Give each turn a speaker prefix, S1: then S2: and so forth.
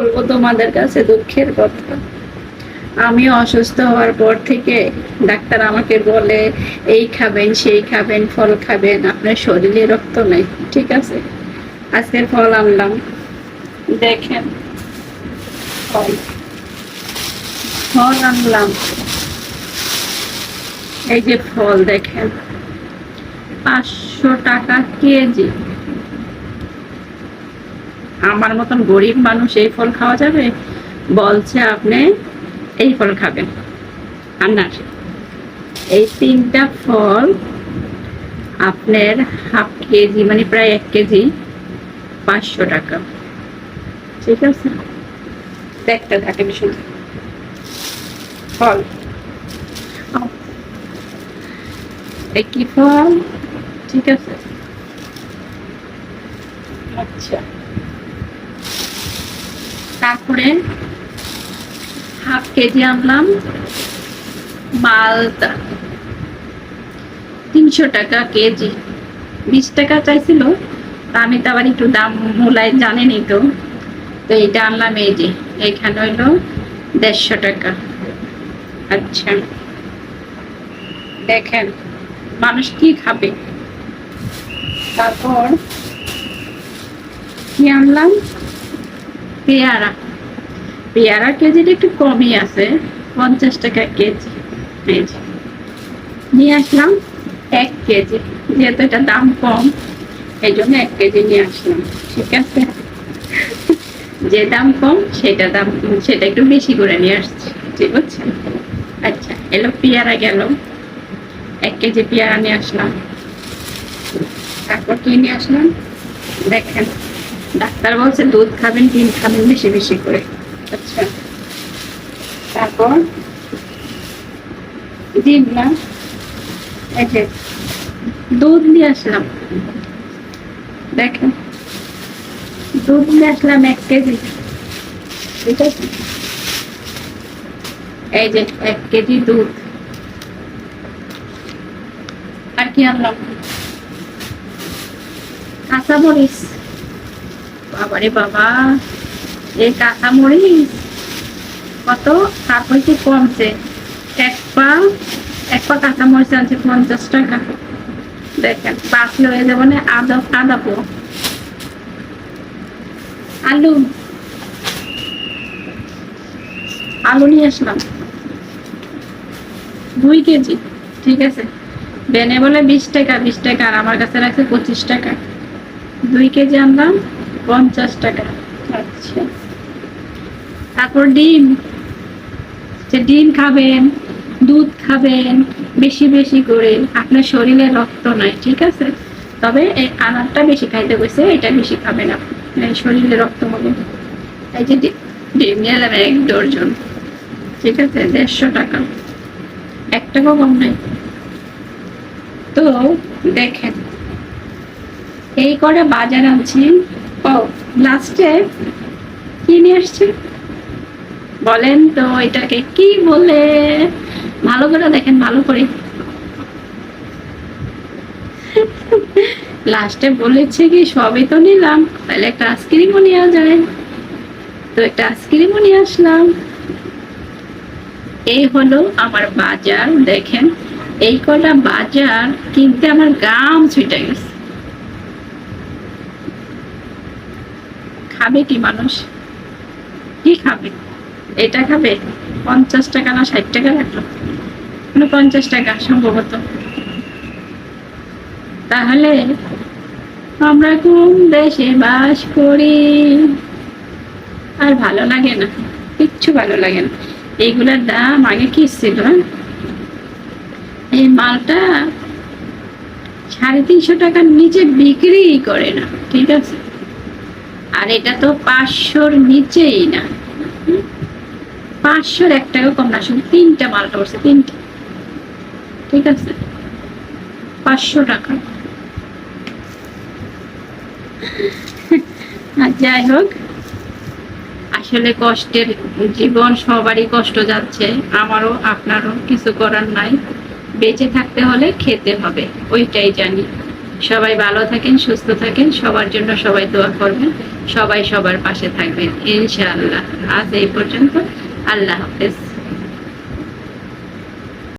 S1: বলব তোমাদের কাছে দুঃখের কথা। আমি অসুস্থ হওয়ার পর থেকে ডাক্তার আমাকে বলে, এই খাবেন, সেই খাবেন, ফল খাবেন, আপনার শরীরে রক্ত নেই, ঠিক আছে? আজকের ফল আনলাম। দেখেন, ফল। ফল আনলাম। এই যে ফল, দেখেন। পাঁচশো টাকা কেজি। আমার মতন গরিব মানুষ এই ফল খাওয়া যাবে? বলছে আপনি, এই ফল খাবেন। আনার এই তিনটা ফল আপনার হাফ কেজি মানে প্রায় এক কেজি, পাঁচশো টাকা। ঠিক আছে? দেখতে থাকে শুধু। ফল। কি ফল? ঠিক আছে। আচ্ছা। তারপরে হাফ কেজি আনলাম তিনশো টাকা কেজি। বিশ টাকা চাইছিল আমি তো আবার একটু দাম মূলায় জানেনি তো। তো আনলাম এই যে এখানে হইল দেড়শো টাকা। আচ্ছা। দেখেন, মানুষ কি খাবে? তারপর কি আনলাম? পেয়ারা। পেয়ারা কেজিটা একটু কমই আছে, পঞ্চাশ টাকা কেজি যে। নিয়ে আসলাম এক কেজি, যেহেতু এটা দাম কম, এই জন্য এক কেজি নিয়ে আসলাম, ঠিক আছে? যে দাম কম, সেটা দাম, সেটা একটু বেশি করে নিয়ে আসছি, ঠিক আছে? আচ্ছা এলো পেয়ারা গেল। এক কেজি পেয়ারা নিয়ে আসলাম। তারপর কি নিয়ে আসলাম? দেখেন। ডাক্তার বলছে, দুধ খাবেন, ডিম খাবেন বেশি বেশি করে। আচ্ছা। তারপর? ডিম না? এই দুধ নিয়ে আসলাম। দেখেন, দুধ নিয়ে আসলাম এক কেজি। এই যে, এক কেজি দুধ। আর কি আনলাম? কাঁচামরিচ। বাবা। এই কাঁচামরিচ কত? কমছে? এক পা এক পা কাঁচামরিচ আনছে পঞ্চাশ টাকা। দেখেন হয়ে না, আদা আদা পো। আলু। আলু নিয়ে আসলাম। দুই কেজি, ঠিক আছে? বেনে বলে বিশ টাকা বিশ টাকা, আর আমার কাছে রাখছে পঁচিশ টাকা। দুই কেজি আনলাম। পঞ্চাশ টাকা। আচ্ছা। তারপর ডিম। যে ডিম খাবেন, দুধ খাবেন, বেশি বেশি করে আপনার শরীরে রক্ত নাই, ঠিক আছে? তবে এই আনারটা বেশি খাইতে গেছে এটা বেশি খাবে না শরীরে রক্ত হবে এই যে ডিম নিয়ে এক ডর্জন ঠিক আছে? দেড়শো টাকা। এক টাকা কম নাই। তো দেখেন, এই করে বাজার আনছি লাস্টে কি নিয়ে আসছে? বলেন তো, এটাকে কি বলে? ভালো করে দেখেন, ভালো করে। লাস্টে বলেছে কি, সবই তো নিলাম, তাহলে একটা আইসক্রিমও নেওয়া যায়। তো একটা আইসক্রিমও নিয়ে আসলাম। এই হলো আমার বাজার, দেখেন, এই কটা বাজার কিনতে আমার গাম ছুটে গেছে। খাবে কি মানুষ? কি খাবে? এটা খাবে? পঞ্চাশ টাকা না ষাট টাকা রাখল? মানে পঞ্চাশ টাকা সম্ভবত। তাহলে আমরা কোন দেশে বাস করি? আর ভালো লাগে না। কিচ্ছু ভালো লাগে না। এইগুলার দাম আগে কি ছিল হ্যাঁ? এই মালটা সাড়ে তিনশো টাকার নিচে বিক্রি করে না, ঠিক আছে? আর এটা তো পাঁচশোর নিচেই না। পাঁচশোর এক টাকা কম না, শুধু তিনটা মালটা পড়ছে, তিনটা। ঠিক আছে? পাঁচশো টাকা। আর যাই হোক। আসলে কষ্টের জীবন, সবারই কষ্ট যাচ্ছে। আমারও, আপনারও কিছু করার নাই। বেঁচে থাকতে হলে খেতে হবে, ওইটাই জানি। সবাই ভালো থাকেন, সুস্থ থাকেন, সবার জন্য সবাই দোয়া করবেন, সবাই সবার পাশে থাকবেন, ইনশাআল্লাহ। আজ এই পর্যন্ত, আল্লাহ হাফেজ।